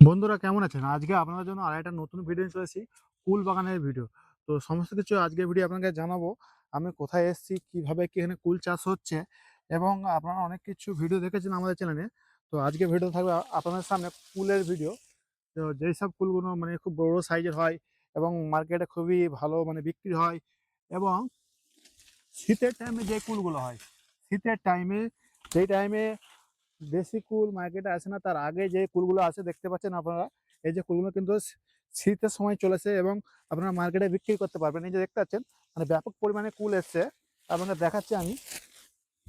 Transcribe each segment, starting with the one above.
বন্ধুরা কেমন আছেন? আজকে আপনাদের জন্য আর একটা নতুন ভিডিও চলেছি কুল বাগানের ভিডিও তো সমস্ত কিছু আজকে ভিডিও আপনাকে জানাব। আমি কোথায় এসেছি, কীভাবে কি এখানে কুল চাষ হচ্ছে, এবং আপনারা অনেক কিছু ভিডিও দেখেছেন আমাদের চ্যানেলে তো আজকে ভিডিও থাকবে আপনাদের সামনে কুলের ভিডিও তো যেই সব কুলগুলো মানে খুব বড় সাইজের হয়, এবং মার্কেটে খুবই ভালো মানে বিক্রি হয়, এবং শীতের টাইমে যে কুলগুলো হয়, শীতের টাইমে যেই টাইমে দেশি কুল মার্কেটে আসে না। তার আগে যে কুলগুলো আছে দেখতে পাচ্ছেন আপনারা? এই যে কুলগুলো কিন্তু শীতের সময় চলেছে এবং আপনারা মার্কেটে বিক্রি করতে পারবেন। এই যে দেখতে পাচ্ছেন মানে ব্যাপক পরিমাণে কুল এসছে। আপনাদের দেখাচ্ছি আমি।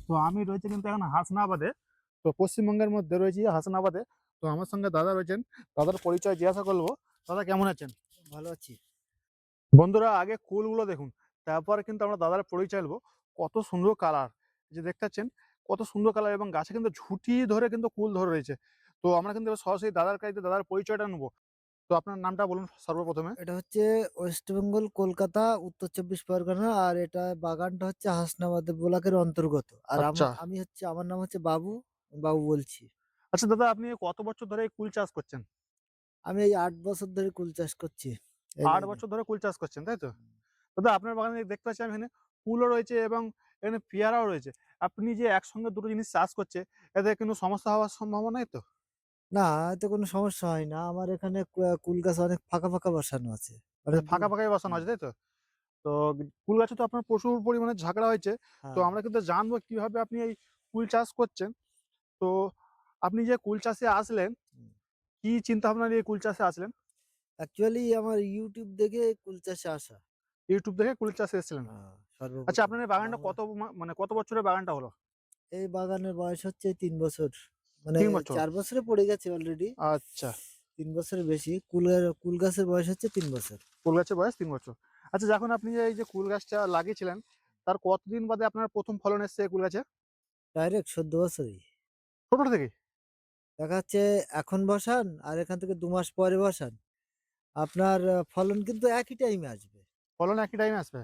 তো আমি রয়েছে কিন্তু এখন হাসনাবাদে। তো পশ্চিমবঙ্গের মধ্যে রয়েছি হাসনাবাদে। তো আমার সঙ্গে দাদা রয়েছেন। দাদার পরিচয় জিজ্ঞাসা করব। দাদা কেমন আছেন? ভালো আছি। বন্ধুরা আগে কুলগুলো দেখুন। তারপরে কিন্তু আমরা দাদার পরিচয় নেব কত সুন্দর কালার যে দেখতে পাচ্ছেন কত সুন্দর কালার এবং গাছে কিন্তু ঝুটি ধরে কিন্তু কুল ধরে রয়েছে। তো আমরা কিন্তু সরাসরি দাদার কাছে দাদার পরিচয়টা নেব। তো আপনার নামটা বলুন সর্বপ্রথমে। এটা হচ্ছে ওয়েস্ট বেঙ্গল কলকাতা উত্তর চব্বিশ পরগনা আর এটা বাগানটা হচ্ছে হাসনাবাদ ব্লকের অন্তর্গত। আর আচ্ছা। আমি হচ্ছে আমার নাম হচ্ছে বাবু বাবু বলছি। আচ্ছা দাদা আপনি কত বছর ধরে কুল চাষ করছেন? আমি এই আট বছর ধরে কুল চাষ করছি। আট বছর ধরে কুল চাষ করছেন তাই তো? দাদা আপনার বাগানে দেখতে পাচ্ছি আমি এখানে কুলও রয়েছে এবং এখানে পেয়ারাও রয়েছে। আপনি যে একসঙ্গে দুটো জিনিস চাষ করছে এতে কিন্তু সমস্যা হওয়ার সম্ভাবনা তো? না এতে কোনো সমস্যা হয় না। আমার এখানে কুল গাছ অনেক ফাঁকা ফাঁকা বসানো আছে। মানে অনেক ফাঁকা ফাঁকাই বসানো আছে তাই তো? তো কুল গাছে তো আপনার প্রচুর পরিমাণে ঝাঁকড়া হয়েছে। তো হ্যাঁ। আমরা কিন্তু জানব কীভাবে আপনি এই কুল চাষ করছেন। তো আপনি যে কুল চাষে আসলেন কি চিন্তা ভাবনা নিয়ে কুল চাষে আসলেন? অ্যাকচুয়ালি আমার ইউটিউব দেখে কুল চাষে আসা। ইউটিউব দেখে কুল চাষে এসেছিলেন। হ্যাঁ, আচ্ছা আপনার বাগানটা কত মানে কত বছরের বাগানটা হলো? এই বাগানের বয়স হচ্ছে তিন বছর। মানে চার বছরে পড়ে গেছে অলরেডি আচ্ছা। তিন বছরের বেশি। কুলের কুল গাছের বয়স হচ্ছে তিন বছর। কুল গাছের বয়স তিন বছর। আচ্ছা যখন আপনি এই যে কুল গাছটা লাগিয়েছিলেন তার কতদিন বাদে আপনার প্রথম ফলন এসছে কুল গাছে? ডাইরেক্ট চোদ্দ বছরই। ছোট থেকে? দেখা যাচ্ছে এখন বসান আর এখান থেকে দু মাস পরে বসান। আপনার ফলন কিন্তু একই টাইমে আসবে। ফলন একই টাইমে আসবে?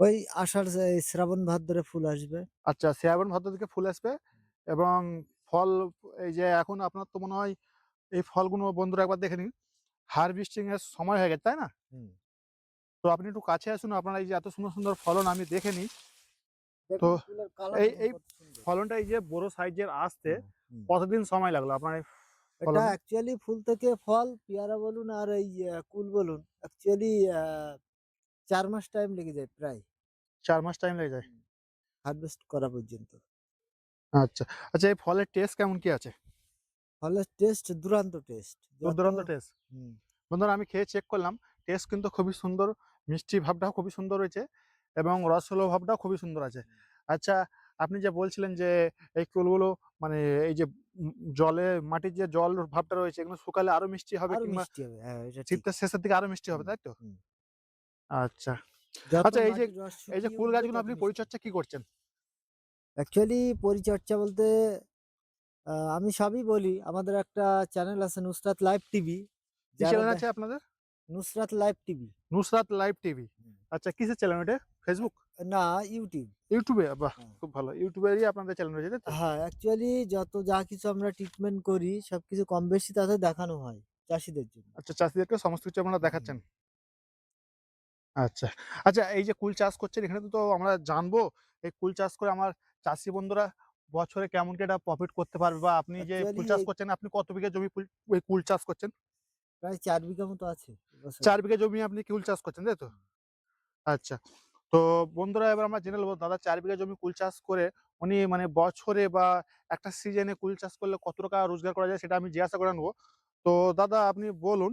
ওই আষাঢ় শ্রাবণ ভাদ্রে ফুল আসবে। আচ্ছা শ্রাবণ ভাদ্র দিকে ফুল আসবে এবং ফল এই যে এখন আপনার তো মনে হয় এই ফলগুলো বন্ধুরা একবার দেখে নিন হারভেস্টিং এর সময় হয়ে গেছে তাই না? তো আপনি একটু কাছে আসুন আপনারা এই যে এত সুন্দর সুন্দর ফলন আমি দেখে নিই। তো এই- এই ফলনটা এই যে বড় সাইজের আসতে। কতদিন সময় লাগল আপনার এটা অ্যাকচুয়ালি ফুল থেকে ফল পেয়ারা বলুন আর এই কুল বলুন অ্যাকচুয়ালি চার মাস টাইম লেগে যায় প্রায়। চার মাস টাইম লেগে যায়। হারভেস্ট করা পর্যন্ত। আচ্ছা আচ্ছা এই ফলের টেস্ট কেমন কি আছে? ফলের টেস্ট দুরান্ত টেস্ট দুরান্ত টেস্ট বন্ধুরা আমি খেয়ে চেক করলাম টেস্ট কিন্তু খুবই সুন্দর মিষ্টি ভাবটাও খুবই সুন্দর রয়েছে এবং রসলো ভাবটাও খুবই সুন্দর আছে। আচ্ছা আপনি যে বলছিলেন যে এই কুলগুলো মানে এই যে জলে মাটির যে জল ভাবটা রয়েছে এগুলো শুকালে আরও মিষ্টি হবে কিংবা হ্যাঁ শীতের শেষের দিকে আরও মিষ্টি হবে তাই তো? আচ্ছা। আচ্ছা, এই যে- এই যে উঠবে গাছগুলো আপনি পরিচর্যা কি করছেন? অ্যাকচুয়ালি পরিচর্যা বলতে আমি সবই বলি। আমাদের একটা চ্যানেল আছে নুসরাত লাইভ টিভি। চ্যানেল আছে আপনাদের? Nusrat live TV. Nusrat live TV. আচ্ছা কিসের চ্যানেল এটা ফেসবুক না ইউটিউব ইউটিউবে বাহ হ্যাঁ। খুব ভালো। ইউটিউবেরই আপনাদের চ্যানেল রয়েছে তাই হ্যাঁ অ্যাকচুয়ালি যত যা কিছু আমরা ট্রিটমেন্ট করি সবকিছু কম বেশি তাতে দেখানো হয় চাষিদের জন্য। আচ্ছা চাষিদেরকে সমস্ত কিছু আপনারা দেখাচ্ছেন? আচ্ছা। আচ্ছা এই যে কুল চাষ করছেন এখানে তো আমরা জানব এই কুল চাষ করে আমার চাষি বন্ধুরা বছরে কেমন কি একটা প্রফিট করতে পারবে বা আপনি যে কুল চাষ করছেন আপনি কত বিঘা জমি কুল চাষ করছেন? প্রায় চার বিঘা মতো আছে চার বিঘা জমি আপনি কুল চাষ করছেন তাই তো? আচ্ছা তো বন্ধুরা এবার আমরা জেনে নেব দাদা চার বিঘা জমি কুল চাষ করে উনি মানে বছরে বা একটা সিজনে কুল চাষ করলে কত টাকা রোজগার করা যায় সেটা আমি জিজ্ঞাসা করে নেব। তো দাদা আপনি বলুন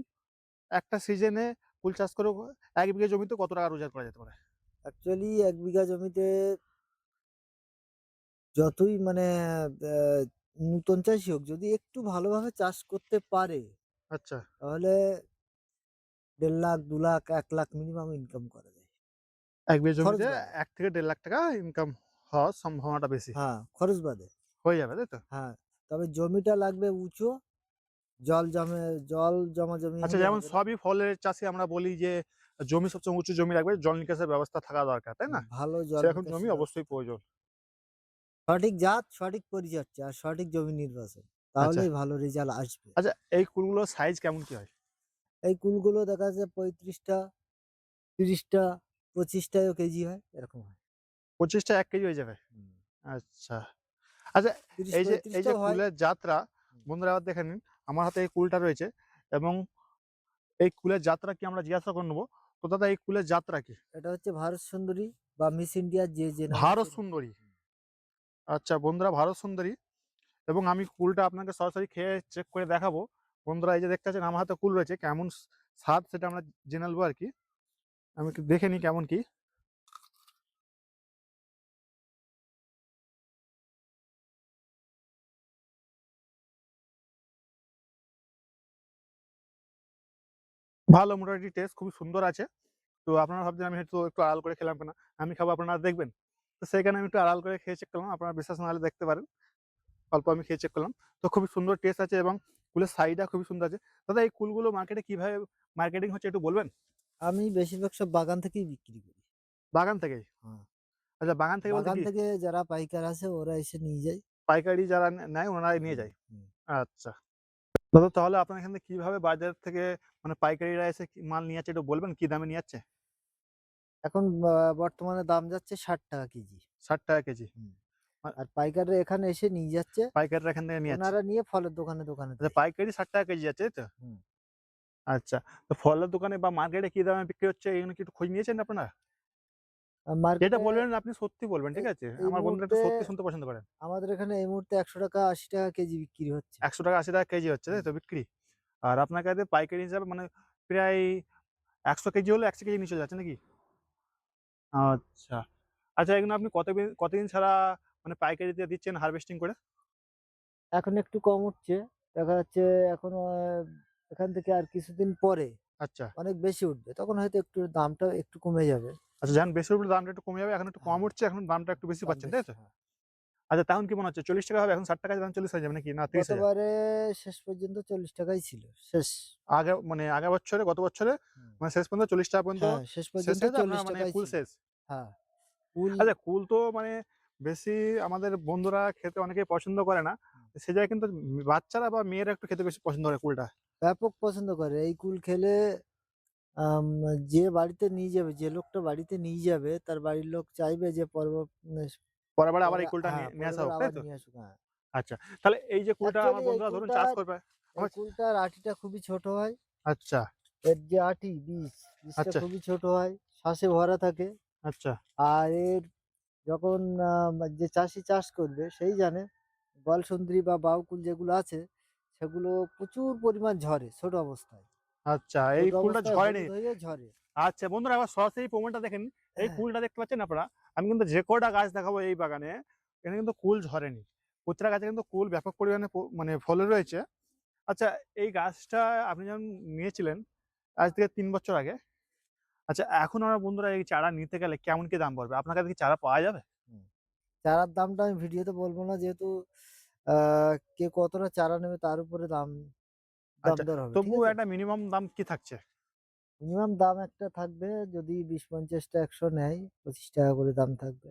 একটা সিজনে কুল চাষ করে এক বিঘা জমিতে কত টাকা রোজগার করা যেতে পারে? অ্যাকচুয়ালি এক বিঘা জমিতে যতই মানে নূতন চাষি হোক যদি একটু ভালোভাবে চাষ করতে পারে আচ্ছা। তাহলে দেড় লাখ দু লাখ এক লাখ মিনিমাম ইনকাম করা যায়। এক বিঘা জমিতে এক থেকে দেড় লাখ টাকা ইনকাম হওয়ার সম্ভাবনাটা বেশি। হ্যাঁ খরচ বাদে। হয়ে যাবে তাই তো? হ্যাঁ তবে জমিটা লাগবে উঁচু জল জমে জল জমা জমি আচ্ছা যেমন সবই ফলের চাষে আমরা বলি যে জমি সবচেয়ে উঁচু জমি রাখবে জল নিকাশের ব্যবস্থা থাকা দরকার তাই না? ভালো জল নিকাশি জমি অবশ্যই প্রয়োজন। সঠিক জাত সঠিক পরিচর্যা আর সঠিক জমি নির্বাচন তাহলেই ভালো রেজাল্ট আসবে। আচ্ছা এই কুলগুলোর সাইজ কেমন কি হয়? এই কুলগুলো দেখা যাচ্ছে পঁয়ত্রিশটা তিরিশটা পঁচিশটাও কেজি হয় এরকম হয়। পঁচিশটা এক কেজি হয়ে যাবে? আচ্ছা। আচ্ছা এই যে এই যে কুলের যাত্রা। বন্ধুরা আবার দেখে নিন আমার হাতে এই কুলটা রয়েছে এবং এই কুলের যাত্রা কি আমরা জিজ্ঞাসা করে নেব। তো দাদা এই কুলের যাত্রা কি? এটা হচ্ছে ভারত সুন্দরী বা মিস ইন্ডিয়ার যে যে ভারত সুন্দরী। আচ্ছা বন্ধুরা ভারত সুন্দরী। এবং আমি কুলটা আপনাকে সরাসরি খেয়ে চেক করে দেখাবো। বন্ধুরা এই যে দেখতে পাচ্ছেন আমার হাতে কুল রয়েছে। কেমন স্বাদ সেটা আমরা জেনে নেব আর কি। আমি একটু দেখে নিই কেমন কি। ভালো মোটামুটি টেস্ট খুবই সুন্দর আছে। তো আপনারা ভাবছেন আমি হয়তো একটু আড়াল করে খেলাম কেনা? আমি খাব আপনারা দেখবেন। তো সেখানে আমি একটু আড়াল করে খেয়ে চেক করলাম আপনারা বিশ্বাস না হলে দেখতে পারেন। অল্প আমি খেয়ে চেক করলাম। তো খুবই সুন্দর টেস্ট আছে এবং কুলের সাইডটা খুবই সুন্দর আছে। দাদা এই কুলগুলো মার্কেটে কীভাবে মার্কেটিং হচ্ছে একটু বলবেন? আমি বেশিরভাগ সব বাগান থেকেই বিক্রি করি। বাগান থেকেই? হ্যাঁ। আচ্ছা বাগান থেকে বাগান থেকে যারা পাইকার আছে ওরা এসে নিয়ে যায়। পাইকারি যারা নেয় ওনারাই নিয়ে যায়। আচ্ছা। দাদা তাহলে আপনার এখান থেকে কীভাবে বাজার থেকে মানে পাইকারিরা এসে কি মাল নিয়ে যাচ্ছে একটু বলবেন? কি দামে নিয়ে যাচ্ছে? এখন বর্তমানে দাম যাচ্ছে ষাট টাকা কেজি। ষাট টাকা কেজি। আর পাইকাররা এখানে এসে নিয়ে যাচ্ছে। পাইকারিরা এখান থেকে নিয়ে ওনারা নিয়ে ফলের দোকানে দোকানে আচ্ছা পাইকারি ষাট টাকা কেজি যাচ্ছে তো। আচ্ছা তো ফলের দোকানে বা মার্কেটে কি দামে বিক্রি হচ্ছে? এগুলো কি একটু খোঁজ নিয়েছেন আপনারা? যেটা বলবেন আপনি সত্যি বলবেন ঠিক আছে? আমার বন্ধুরা একটু সত্যি শুনতে পছন্দ করেন। আমাদের এখানে এই মুহূর্তে একশো টাকা আশি টাকা কেজি বিক্রি হচ্ছে। একশো টাকা আশি টাকা কেজি হচ্ছে তাই তো? বিক্রি? আর আপনার কাছে পাইকারি হিসাবে মানে প্রায় একশো কেজি হলে একশো কেজি নিচে যাচ্ছে নাকি? আচ্ছা। আচ্ছা এগুলো আপনি কতদিন কতদিন ছাড়া মানে পাইকারিতে দিচ্ছেন হারভেস্টিং করে? এখন একটু কম উঠছে। দেখা যাচ্ছে এখন এখান থেকে আর কিছুদিন পরে আচ্ছা। অনেক বেশি উঠবে। তখন হয়তো একটু দামটা একটু কমে যাবে। আচ্ছা যখন বেশি উঠলে দামটা একটু কমে যাবে। এখন একটু কম হ্যাঁ। উঠছে এখন দামটা একটু বেশি পাচ্ছেন তাই তো? হ্যাঁ। আচ্ছা তখন কি মনে হচ্ছে? চল্লিশ টাকা হবে এখন ষাট টাকা দাম চল্লিশ হয়ে যাবে নাকি? না তিরিশ গতবারে শেষ পর্যন্ত চল্লিশ টাকাই ছিল শেষ। আগে মানে আগের বছরে গত বছরে মানে শেষ পর্যন্ত চল্লিশ টাকা পর্যন্ত হ্যাঁ শেষ পর্যন্ত চল্লিশ মানে ফুল শেষ? হ্যাঁ কুল আচ্ছা কুল তো মানে বেশি আমাদের বন্ধুরা খেতে অনেকেই পছন্দ করে না। সে জায়গায় কিন্তু বাচ্চারা বা মেয়েরা একটু খেতে বেশি পছন্দ করে কুলটা ব্যাপক পছন্দ করে। এই কুল খেলে যে বাড়িতে নিয়ে যাবে যে লোকটা বাড়িতে নিয়ে যাবে তার বাড়ির লোক চাইবে যে পর্ব পরে আবার এই কুলটা হ্যাঁ, নিয়ে আসা পরের হোক তাই তো? হ্যাঁ। আচ্ছা তাহলে এই যে কুলটা আমার বন্ধুরা ধরুন চাষ করবে আমার- কুলটার আটিটা খুবই ছোট হয়। আচ্ছা। এর যে আটি বীজ বীজটা আচ্ছা। খুবই ছোট হয় শ্বাসে ভরা থাকে। আচ্ছা। আর এর যখন যে চাষি চাষ করবে সেই জানে গলসুন্দরী বা বাউকুল যেগুলো আছে সেগুলো প্রচুর পরিমাণ ঝরে ছোট অবস্থায়। আচ্ছা এই অবস্থায় ঝরেনি? ঝরে। আচ্ছা বন্ধুরা আবার সরাসরি প্রমাণটা দেখেন। এই হ্যাঁ। কুলটা দেখতে পাচ্ছেন আপনারা? আমি কিন্তু যে কটা গাছ দেখাবো এই বাগানে এখানে কিন্তু কুল ঝরেনি। প্রতিটা গাছে কিন্তু কুল ব্যাপক পরিমাণে মানে ফলে রয়েছে। আচ্ছা এই গাছটা আপনি যখন নিয়েছিলেন আজ থেকে তিন বছর আগে আচ্ছা এখন আমরা বন্ধুরা এই চারা নিতে গেলে কেমন কি দাম পড়বে? আপনার কাছে কি চারা পাওয়া যাবে? চারার দামটা আমি ভিডিওতে বলব না যেহেতু কে কতটা চারা নেবে তার উপরে দাম দাম আচ্ছা, দর হবে তবুও একটা মিনিমাম দাম কি থাকছে? মিনিমাম দাম একটা থাকবে যদি বিশ পঞ্চাশটা একশো নেয় পঁচিশ টাকা করে দাম থাকবে।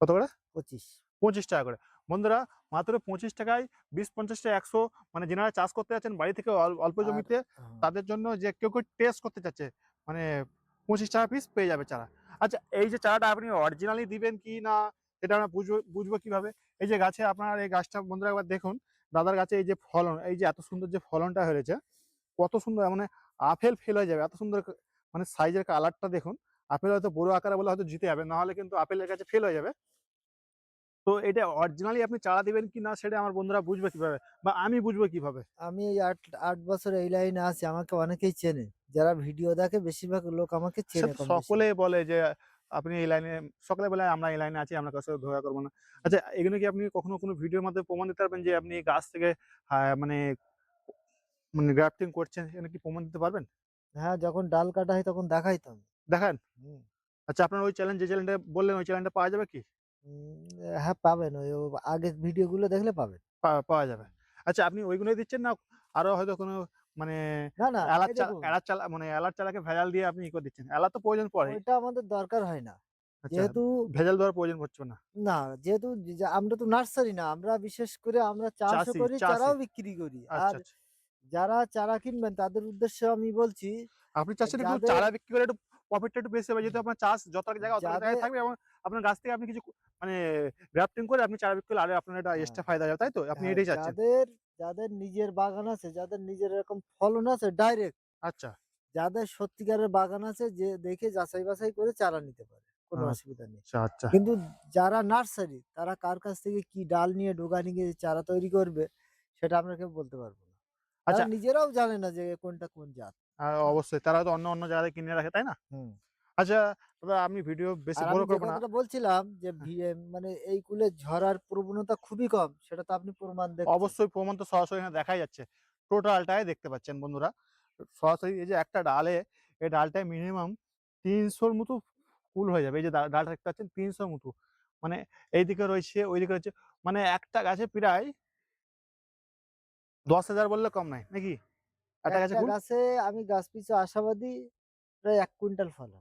কত করে? পঁচিশ। পঁচিশ টাকা করে। বন্ধুরা মাত্র পঁচিশ টাকায় বিশ পঞ্চাশটা একশো মানে যেনারা চাষ করতে যাচ্ছেন বাড়ি থেকে অল- অল্প জমিতে হ্যাঁ। তাদের জন্য যে কেউ কেউ টেস্ট করতে চাচ্ছে মানে পঁচিশ টাকা পিস পেয়ে যাবে চারা। আচ্ছা এই যে চারাটা আপনি অরিজিনালি দিবেন কি না? এটা আমরা বুঝব বুঝব কীভাবে? এই যে গাছে আপনার এই গাছটা বন্ধুরা একবার দেখুন দাদার গাছে এই যে ফলন এই যে এত সুন্দর যে ফলনটা হয়েছে কত সুন্দর মানে আপেল ফেল হয়ে যাবে এত সুন্দর মানে সাইজের কালারটা দেখুন আপেল হয়তো বড় আকারে বলে হয়তো জিতে যাবে নাহলে কিন্তু আপেলের কাছে ফেল হয়ে যাবে। তো এটা অরিজিনালি আপনি চারা দিবেন কি না সেটা আমার বন্ধুরা বুঝবে কীভাবে বা আমি বুঝব কীভাবে? আমি এই আট আট বছর এই লাইনে আছি আমাকে অনেকেই চেনে যারা ভিডিও দেখে বেশিরভাগ লোক আমাকে চেনে সকলে বলে যে আপনি এই লাইনে সকলে বলে আমরা এই লাইনে আছি আমরা কাছে ধোয়া করব না। আচ্ছা এগুলো কি আপনি কখনো কোনো ভিডিওর মধ্যে প্রমাণ দিতে পারবেন যে আপনি গাছ থেকে হ্যাঁ, মানে মানে গ্রাফটিং করছেন এখানে কি প্রমাণ দিতে পারবেন? হ্যাঁ যখন ডাল কাটা হয় তখন দেখাই তো আমি দেখান আচ্ছা আপনার ওই চ্যালেঞ্জ যে চ্যানেলটা বললেন ওই চ্যানেলটা পাওয়া যাবে কি? হ্যাঁ পাবেন। ওই আগের ভিডিওগুলো দেখলে পাবেন। পাওয়া যাবে। আচ্ছা আপনি ওইগুলোই দিচ্ছেন না আরও হয়তো কোনো মানে না না এলাচ এই চাল দেখুন, এলাচ চাল মানে এলাচ চালাকে ভেজাল দিয়ে আপনি ই করে দিচ্ছেন। এলাচ তো প্রয়োজন পড়ে। ওইটা আমাদের দরকার হয় না। যেহেতু ভেজাল দেওয়ার প্রয়োজন পড়ছে না। না যেহেতু আমরা তো নার্সারি না আমরা বিশেষ করে আমরা চাষও করি চারাও বিক্রি করি। আর যারা চারা কিনবেন তাদের উদ্দেশ্যে আমি বলছি আপনি চাষের চারা বিক্রি করে একটু প্রফিটটা একটু বেশি হবে। যেহেতু আপনার চাষ যত জায়গা অত জায়গায় থাকবে এবং আপনার গাছ থেকে আপনি কিছু মানে গ্রাফটিং করে আপনি চারা বিক্রি করলে আরও আপনার এটা হ্যাঁ। এক্সট্রা ফায়দা হবে তাই তো? আপনি হ্যাঁ, এটাই চাচ্ছেন। যাদের নিজের বাগান আছে যাদের নিজের এরকম ফলন আছে ডাইরেক্ট আচ্ছা। যাদের সত্যিকারের বাগান আছে যে দেখে যাচাই বাছাই করে চারা নিতে পারে কোনো। অসুবিধা নেই। আচ্ছা আচ্ছা। কিন্তু যারা নার্সারি তারা কার কাছ থেকে কি ডাল নিয়ে ডোগা নিয়ে চারা তৈরি করবে সেটা আমরা কেউ বলতে পারব না। আচ্ছা। নিজেরাও জানে না যে কোনটা কোন জাত। অবশ্যই। তারা তো অন্য অন্য জায়গায় কিনে রাখে তাই না? হুম। আচ্ছা দাদা আমি ভিডিও বেশি বড় করব না। বলছিলাম যে হ্যাঁ। মানে এই কুলে ঝরার প্রবণতা খুবই কম সেটা তো আপনি প্রমাণ দেখছেন। অবশ্যই প্রমাণ তো সরাসরি এখানে দেখাই যাচ্ছে। টোটালটাই দেখতে পাচ্ছেন বন্ধুরা। সরাসরি এই যে একটা ডালে এই ডালটায় মিনিমাম তিনশোর মতো ফুল হয়ে যাবে। এই যে ডালটা দেখতে পাচ্ছেন তিনশোর মতো। মানে এইদিকে রয়েছে ওইদিকে রয়েছে মানে একটা গাছে প্রায় দশ হাজার বললে কম নাই নাকি? একটা গাছে আমি গাছ পিছু আশাবাদী প্রায় এক কুইন্টাল ফল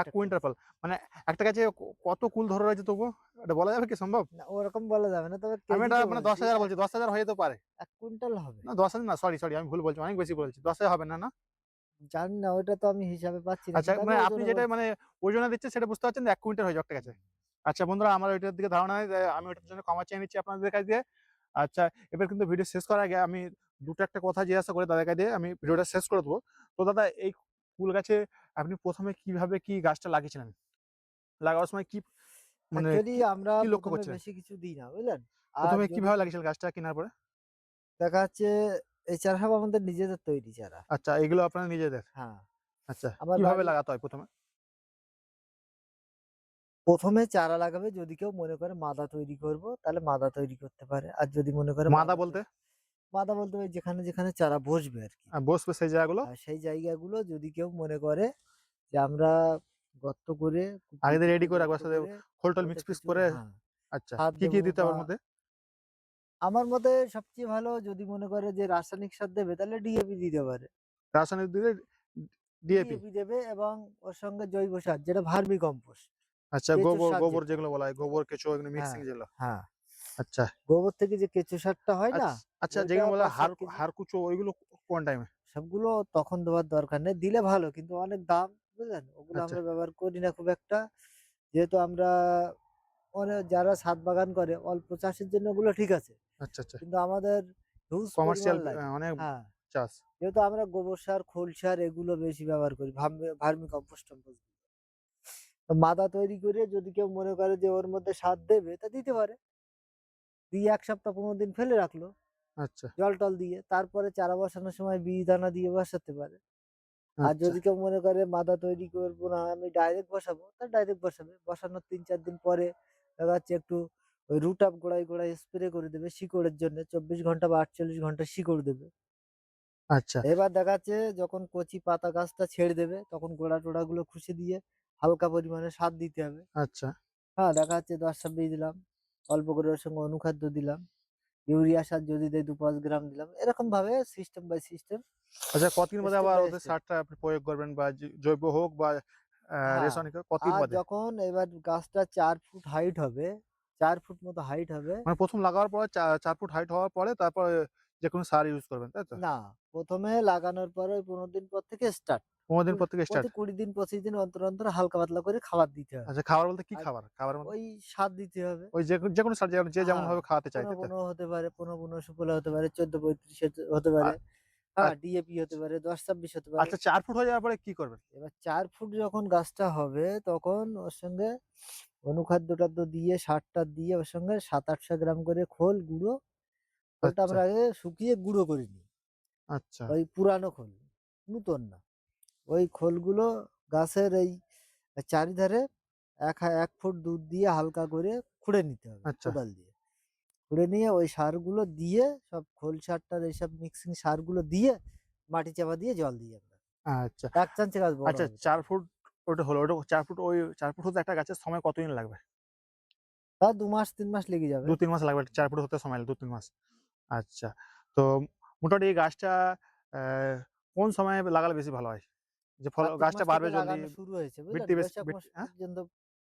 এক কুইন্টাল ফল। মানে একটা গাছে কত কুল ধরে রয়েছে তবুও? এটা বলা যাবে কি সম্ভব? না ওরকম বলা যাবে না তবে আমি এটা মানে দশ হাজার বলছি দশ হাজার হয়ে যেতে পারে। এক কুইন্টাল হবে। না দশ হাজার না সরি সরি আমি ভুল বলছি অনেক বেশি বলছি দশ হাজার হবে না না? জানি না ওটা তো আমি হিসাবে পাচ্ছি না আচ্ছা মানে আপনি যেটা মানে ওজনে দিচ্ছেন সেটা বুঝতে পারছেন এক কুইন্টাল হয়ে যাবে একটা গাছে। আচ্ছা বন্ধুরা আমার ওইটার দিকে ধারণা নেই আমি ওটার জন্য ক্ষমা চেয়ে নিচ্ছি আপনাদের কাছ দিয়ে। আচ্ছা এবার কিন্তু ভিডিও শেষ করার আগে আমি দুটো একটা কথা জিজ্ঞাসা করে দাদার কাছে দিয়ে আমি ভিডিওটা শেষ করে দেবো। তো দাদা এই ফুল গাছে আপনি প্রথমে কীভাবে কি গাছটা লাগিয়েছিলেন? লাগানোর সময় কি মানে কি- আমরা লক্ষ্য করছিলেন? বেশি কিছু দিই না বুঝলেন? প্রথমে কীভাবে লাগিয়েছিলেন গাছটা কেনার পরে? দেখা যাচ্ছে এই চারা আমাদের নিজেদের তৈরি চারা। আচ্ছা এগুলো আপনার নিজেদের? হ্যাঁ। আচ্ছা কীভাবে লাগাতে হয় প্রথমে? প্রথমে চারা লাগাবে যদি কেউ মনে করে মাদা তৈরি করব তাহলে মাদা তৈরি করতে পারে। আর যদি মনে করে মাদা বলতে? মাদা বলতে ওই যেখানে যেখানে চারা বসবে আর কি বসবে সেই জায়গাগুলো? সেই জায়গাগুলো যদি কেউ মনে করে যে আমরা গর্ত করে আগে রেডি করে রাখব সাথে খোল মিক্স করে হ্যাঁ, আচ্ছা কি কি দিতে হবে মধ্যে? আমার মতে সবচেয়ে ভালো যদি মনে করে যে রাসায়নিক সার দেবে তাহলে ডিএপি দিতে পারে। রাসায়নিক দিলে ডিএপি দেবে এবং ওর সঙ্গে জৈব সার যেটা ভার্মি কম্পোস্ট আচ্ছা গোবর গোবর যেগুলো বলা হয় গোবর কেঁচো এগুলো মিক্সিং হ্যাঁ। যেগুলো। হ্যাঁ। আচ্ছা। গোবর থেকে যে কেঁচো সারটা হয় না আচ্ছা, আচ্ছা যেগুলো বলা পাঁচ সাত হাড় কেজি। কুচো ওইগুলো কোন টাইমে সবগুলো তখন দেওয়ার দরকার নেই। দিলে ভালো কিন্তু অনেক দাম বুঝলেন? ওগুলো আচ্ছা। আমরা ব্যবহার করি না খুব একটা। যেহেতু আমরা অনেক যারা ছাদ বাগান করে অল্প চাষের জন্য ওগুলো ঠিক আছে। আচ্ছা আচ্ছা। কিন্তু আমাদের হিউজ কমার্শিয়াল অনেক হ্যাঁ। চাষ। যেহেতু আমরা গোবর সার খোল সার এগুলো বেশি ব্যবহার করি ভার্মি- ভার্মি কম্পোস্ট মাদা তৈরি করে যদি কেউ মনে করে যে ওর মধ্যে সার দেবে তা দিতে পারে। দিয়ে এক সপ্তাহ পনেরো দিন ফেলে রাখল। আচ্ছা। জল টল দিয়ে তারপরে চারা বসানোর সময় বীজ দানা দিয়ে বসাতে পারে। আর আচ্ছা। যদি কেউ মনে করে মাদা তৈরি করব না আমি ডাইরেক্ট বসাবো তা ডাইরেক্ট বসাবে। বসানোর তিন চার দিন পরে দেখা যাচ্ছে একটু ওই রুট আপ গোড়ায় গোড়ায় স্প্রে করে দেবে শিকড়ের জন্য। চব্বিশ ঘণ্টা বা আটচল্লিশ ঘণ্টা শিকড় দেবে। আচ্ছা। এবার দেখা যাচ্ছে যখন কচি পাতা গাছটা ছেড়ে দেবে তখন গোড়া টোড়া গুলো খুশি দিয়ে হালকা পরিমাণে সার দিতে হবে। আচ্ছা। হ্যাঁ দেখা যাচ্ছে দশ ছাব্বিশ দিলাম। অল্প করে ওর সঙ্গে অনুখাদ্য দিলাম। ইউরিয়া সার যদি দেয় দু পাঁচ গ্রাম দিলাম। এরকম ভাবে সিস্টেম বাই সিস্টেম আচ্ছা কতদিন বাদে আবার ওদের সারটা আপনি প্রয়োগ করবেন বা জৈব হোক বা হ্যাঁ, হোক কতদিন বাদে? যখন এবার গাছটা চার ফুট হাইট হবে চার ফুট মতো হাইট হবে মানে প্রথম লাগানোর পরে চার ফুট হাইট হওয়ার পরে তারপর যে কোনো সার ইউজ করবেন তাই তো? না প্রথমে লাগানোর পরে পনেরো দিন পর থেকে স্টার্ট পনেরো দিন পর থেকে স্টার্ট কুড়ি দিন পঁচিশ দিন অন্তর অন্তর হালকা পাতলা করে খাবার দিতে হবে। আচ্ছা খাবার বলতে কি খাবার? খাবার মধ্যে ওই সার দিতে হবে। ওই যে যে কোনো সার যে যে যেমন হ্যাঁ, ভাবে খাওয়াতে চাই পনেরো হতে পারে পনেরো পনেরো ষোলো হতে পারে চোদ্দ পঁয়ত্রিশ হতে পারে হ্যাঁ ডিএপি হতে পারে দশ ছাব্বিশ হতে পারে। আচ্ছা চার ফুট হয়ে যাওয়ার পরে কি করবেন? এবার চার ফুট যখন গাছটা হবে তখন ওর সঙ্গে অনুখাদ্য টাদ্য দিয়ে সারটা দিয়ে ওর সঙ্গে সাত আটশো গ্রাম করে খোল গুঁড়ো। খোলটা আচ্ছা। আমরা আগে শুকিয়ে গুঁড়ো করে নিই। আচ্ছা। ওই পুরানো খোল নূতন না। ওই খোলগুলো গাছের এই চারিধারে এক এক ফুট দুধ দিয়ে হালকা করে খুঁড়ে নিতে হবে আচ্ছা। কোদাল দিয়ে। খুঁড়ে নিয়ে ওই সারগুলো দিয়ে সব খোল সারটার এইসব মিক্সিং সারগুলো দিয়ে মাটি চাপা দিয়ে জল দিয়ে আমরা। আচ্ছা। এক চান্সে গাছ আচ্ছা চার ফুট ওটা হলো ওটা চার ফুট ওই চার ফুট হতে একটা গাছের সময় কতদিন লাগবে? তা দু মাস তিন মাস লেগে যাবে। দু তিন মাস লাগবে চার ফুট হতে সময় দু তিন মাস। আচ্ছা তো মোটামুটি এই গাছটা কোন সময় লাগালে বেশি ভালো হয়? যে ফল গাছটা বাড়বে জলদি শুরু হয়েছে হ্যাঁ? পর্যন্ত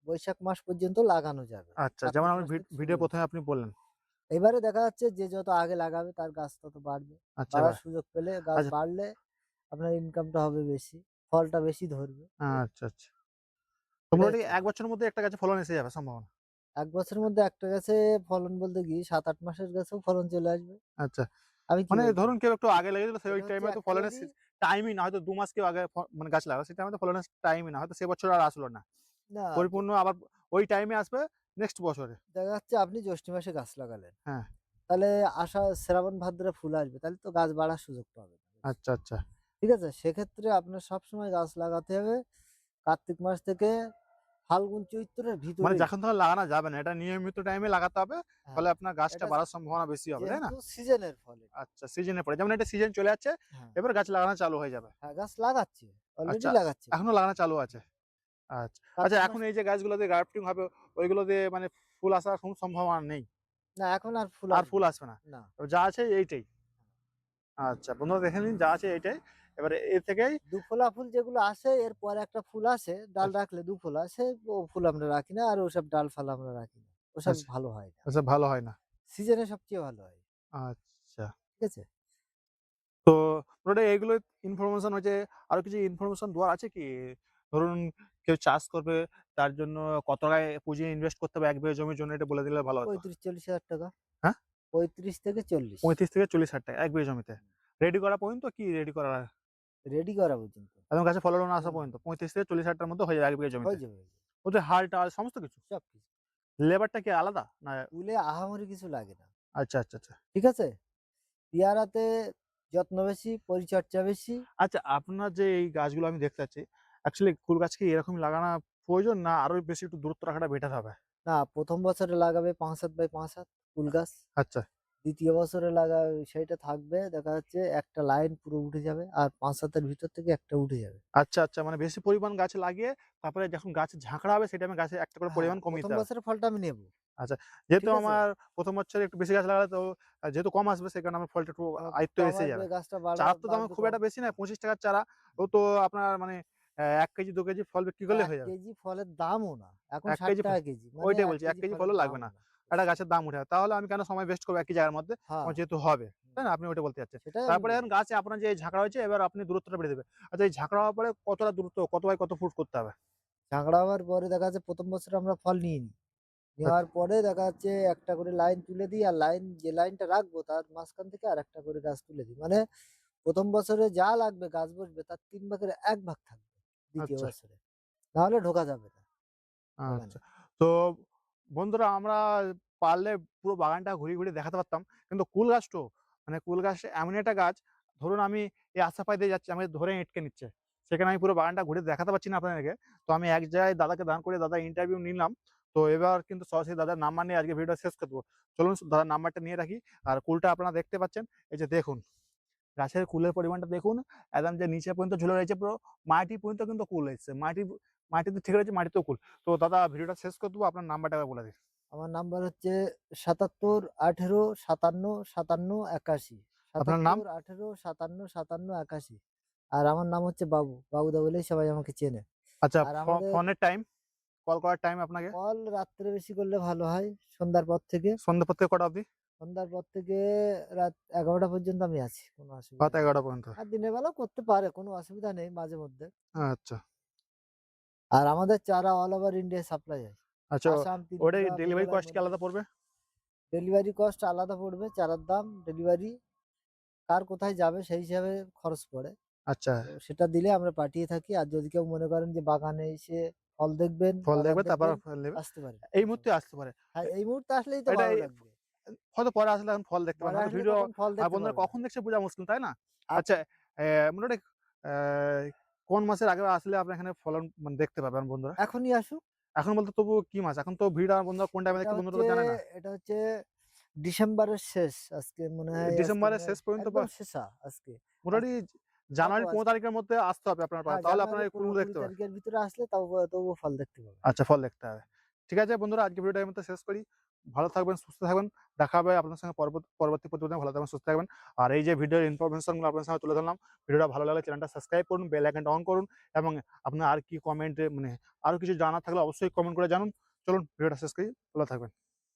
বৈশাখ মাস পর্যন্ত লাগানো যাবে। আচ্ছা যেমন আমি ভিডিও প্রথমে আপনি বললেন। এবারে দেখা যাচ্ছে যে যত আগে লাগাবে তার গাছ তত বাড়বে। আচ্ছা বাড়ার সুযোগ পেলে গাছ আচ্ছা। বাড়লে আপনার ইনকামটা হবে বেশি ফলটা বেশি ধরবে আচ্ছা আচ্ছা। মোটামুটি এক বছরের মধ্যে একটা গাছে ফলন এসে যাবে সম্ভাবনা? এক বছরের মধ্যে একটা গাছে ফলন বলতে কি সাত আট মাসের গাছেও ফলন চলে আসবে। আচ্ছা। আমি মানে ধরুন কেউ একটু আগে লেগে দিল সেই ওই টাইমে তো ফলনের টাইমই না হয়তো দু মাস কেউ আগে মানে গাছ লাগাবে সেই টাইমে তো ফলনের টাইমই না হয়তো সে বছর আর আসলো না। পরিপূর্ণ আবার ওই টাইমে আসবে নেক্সট বছরে। দেখা যাচ্ছে আপনি জ্যৈষ্ঠ মাসে গাছ লাগালেন। হ্যাঁ। তাহলে আষাঢ় শ্রাবণ ভাদ্রে ফুল আসবে তাহলে তো গাছ বাড়ার সুযোগ পাবে আচ্ছা আচ্ছা। ঠিক আছে সেক্ষেত্রে আপনার সবসময় গাছ লাগাতে হবে। কার্তিক মাস থেকে ফাল্গুন চৈত্রের ভিতরে মানে যখন তখন লাগানো যাবে না এটা নিয়মিত টাইমে লাগাতে হবে হ্যাঁ, ফলে আপনার গাছটা বাড়ার সম্ভাবনা বেশি হবে তাই না? সিজনের ফলে। আচ্ছা সিজনে পড়ে যেমন এটা সিজন চলে যাচ্ছে হ্যাঁ, এবার গাছ লাগানো চালু হয়ে যাবে। হ্যাঁ, গাছ লাগাচ্ছে অলরেডি আচ্ছা, লাগাচ্ছে। এখনও লাগানো চালু আছে। আচ্ছা আচ্ছা এখন এই যে গাছগুলোতে গ্রাফটিং হবে ওইগুলো দিয়ে মানে ফুল আসার কোনো সম্ভাবনা নেই? না এখন আর ফুল আর ফুল আসবে না? না। তো যা আছে এইটাই। আচ্ছা বন্ধুরা দেখে নিন যা আছে এইটাই। এবারে এর থেকেই দুফোলা ফুল যেগুলো আসে এরপর একটা ফুল আসে ডাল আচ্ছা। রাখলে দুফোলা আছে ও ফুল আমরা রাখি না আর ওসব ডাল ফাল আমরা রাখি না। ওসব আচ্ছা। ভালো হয় না। আচ্ছা ভালো হয় না। সিজনে সবচেয়ে ভালো হয়। আচ্ছা। ঠিক আছে? তো মোটামুটি এইগুলো ইনফরমেশন হচ্ছে আরও কিছু ইনফরমেশন দেওয়ার আছে কি? ধরুন কেউ চাষ করবে তার জন্য কত টাকায় পুঁজি ইনভেস্ট করতে হবে এক বিঘা জমির জন্য এটা বলে দিলে ভালো হতো। পঁয়ত্রিশ চল্লিশ হাজার টাকা। হ্যাঁ? পঁয়ত্রিশ থেকে চল্লিশ। পঁয়ত্রিশ থেকে চল্লিশ হাজার টাকা এক বিঘা জমিতে। রেডি করা পর্যন্ত কি রেডি করা রেডি করা পর্যন্ত। একদম গাছে ফলন আসা পর্যন্ত পঁয়ত্রিশ থেকে চল্লিশ হাজার টাকার মধ্যে হয়ে যাবে এক বিঘা জমিতে। হয়ে যাবে। ওতে হাল টাল সমস্ত কিছু। সব কিছু লেবারটা কি আলাদা না উলে আহামরি কিছু লাগে না। আচ্ছা আচ্ছা আচ্ছা। ঠিক আছে? পেয়ারাতে যত্ন বেশি পরিচর্যা বেশি। আচ্ছা আপনার যে এই গাছগুলো আমি দেখতে পাচ্ছি অ্যাকচুয়ালি ফুল গাছ কি এরকম লাগানো প্রয়োজন না আরও বেশি একটু দূরত্ব রাখাটা বেটার হবে? না প্রথম বছরে লাগাবে পাঁচ হাত বাই পাঁচ হাত ফুল গাছ। আচ্ছা। দ্বিতীয় বছরে লাগাবে সেইটা থাকবে দেখা যাচ্ছে একটা লাইন পুরো উঠে যাবে আর পাঁচ হাতের ভিতর থেকে একটা উঠে যাবে। আচ্ছা আচ্ছা মানে বেশি পরিমাণ গাছ লাগিয়ে তারপরে যখন গাছ ঝাঁকড়া হবে সেটা আমি গাছে একটা করে হ্যাঁ, পরিমাণ কমিয়ে প্রথম বছরের ফলটা আমি নেব। যেহেতু আমার প্রথম বছরে একটু বেশি গাছ লাগালে তো যেহেতু কম আসবে সেই কারণে আমার ফলটা একটু আয়ত্ত এসে যাবে। গাছটা চারার তো বাড়বে খুব একটা বেশি না পঁচিশ টাকার চারা। ও তো আপনার মানে এক কেজি দু কেজি ফল বিক্রি করলে হয়ে যাবে। কেজি ফলের দামও না এখন ষাট টাকা কেজি মানে ওইটাই বলছি, এক কেজি ফলও লাগবে না। একটা গাছের দাম উঠে তাহলে আমি কেন সময় ওয়েস্ট করব একই জায়গার মধ্যে? হ্যাঁ। যেহেতু হবে তাই না? আপনি ওইটা বলতে সেটাই তারপরে। এখন গাছে আপনার যে ঝাঁকড়া হয়েছে এবার আপনি দূরত্বটা বেড়ে দেবে আচ্ছা এই ঝাঁকড়া হওয়ার পরে কতটা দূরত্ব কত বাই কত ফুট করতে হবে? ঝাঁকড়া হওয়ার পরে দেখা যাচ্ছে প্রথম বছর আমরা ফল নিয়ে নিই নেওয়ার পরে দেখা যাচ্ছে একটা করে লাইন তুলে দিই আর লাইন যে লাইনটা রাখব তার মাঝখান থেকে আর একটা করে গাছ তুলে দিই। মানে প্রথম বছরে যা লাগবে গাছ বসবে তার তিন ভাগের এক ভাগ থাকবে দ্বিতীয় আচ্ছা। বছরে। নাহলে ঢোকা যাবে না। আচ্ছা। তো বন্ধুরা, আমরা পারলে পুরো বাগানটা ঘুরে ঘুরে দেখাতে পারতাম। কিন্তু কুল গাছ তো মানে কুল গাছ এমন একটা গাছ, ধরুন আমি এই আশা পাই দিয়ে যাচ্ছি, আমাকে ধরে এঁটকে নিচ্ছে। সেখানে আমি পুরো বাগানটা ঘুরে দেখাতে পারছি না আপনাদেরকে। তো আমি এক জায়গায় দাদাকে দান করে দাদা ইন্টারভিউ নিলাম। তো এবার কিন্তু সরাসরি দাদার নাম্বার নিয়ে আজকে ভিডিওটা শেষ করব। চলুন দাদার নাম্বারটা নিয়ে রাখি। আর কুলটা আপনারা দেখতে পাচ্ছেন, এই যে দেখুন। গাছের কুলের পরিমাণটা দেখুন। একদম যে নিচে পর্যন্ত ঝুলে রয়েছে পুরো, মাটি পর্যন্ত কিন্তু কুল এসছে। মাটি মাটিতে ঠিক রয়েছে মাটিতেও কুল। তো দাদা ভিডিওটা শেষ করে দেবো আপনার নাম্বারটা বলে দিন। আমার নাম্বার হচ্ছে সাতাত্তর আঠেরো সাতান্ন সাতান্ন একাশি। আপনার নাম? আঠেরো সাতান্ন সাতান্ন একাশি। আর আমার নাম হচ্ছে বাবু। বাবুদা বলেই সবাই আমাকে চেনে। আচ্ছা ফোনের টাইম? কল করার টাইম আপনাকে? কল রাত্রে বেশি করলে ভালো হয় সন্ধ্যার পর থেকে। সন্ধ্যা পর থেকে কটা অবধি? সন্ধ্যার পর থেকে রাত এগারোটা পর্যন্ত আমি আছি কোনো অসুবিধা রাত এগারোটা পর্যন্ত। আর দিনের বেলাও করতে পারে কোনো অসুবিধা নেই মাঝে মধ্যে। আচ্ছা। আর আমাদের চারা অল ওভার ইন্ডিয়া সাপ্লাই হয়। আচ্ছা ওটাই ডেলিভারি কস্ট কি আলাদা পড়বে? ডেলিভারি কস্ট আলাদা পড়বে চারার দাম ডেলিভারি কার কোথায় যাবে সেই হিসাবে খরচ পড়ে। আচ্ছা। সেটা দিলে আমরা পাঠিয়ে থাকি আর যদি কেউ মনে করেন যে বাগানে এসে ফল দেখবেন ফল বাগান দেখবে তারপর ফল আসতে পারে। এই মুহূর্তে আসতে পারে। হ্যাঁ এই মুহূর্তে আসলেই তো ভালো লাগবে। হয়তো পরে আসলে এখন ফল দেখতে পরে পারেন ভিডিও বন্ধুরা কখন দেখছে বোঝা মুশকিল তাই না? আচ্ছা মোটামুটি কোন মাসের আগে আসলে আপনার এখানে ফলন মানে দেখতে পাবেন বন্ধুরা? এখনই আসুক। এখন বলতে তবু কি মাস? এখন তো ভিড় আর বন্ধুরা কোন টাইমে দেখতে বন্ধুরা তো জানে না। এটা হচ্ছে ডিসেম্বরের শেষ আজকে মনে হয় ডিসেম্বরের শেষ পর্যন্ত শেষা আজকে। মোটামুটি জানুয়ারি? পনেরো তারিখের মধ্যে আসতে হবে আপনার হ্যাঁ, তাহলে আপনার জানুয়ারি কুল দেখতে 20 হবে তারিখের ভিতরে আসলে তাও তবুও ফল দেখতে পাবে আচ্ছা ফল দেখতে হবে। ঠিক আছে বন্ধুরা আজকে ভিডিওটা এই মধ্যে শেষ করি। ভালো থাকবেন, সুস্থ থাকবেন। দেখা হবে আপনার সঙ্গে পরবর্তী প্রতিবেদন। ভালো থাকবেন, সুস্থ থাকবেন। আর এই যে ভিডিওর ইনফরমেশনগুলো আপনার সঙ্গে তুলে ধরলাম ভিডিওটা ভালো লাগলে চ্যানেলটা সাবস্ক্রাইব করুন বেল আইকনটা অন করুন এবং আপনার আর কি কমেন্টে মানে আরও কিছু জানা থাকলে অবশ্যই কমেন্ট করে জানুন। চলুন ভিডিওটা শেষ করি। ভালো থাকবেন।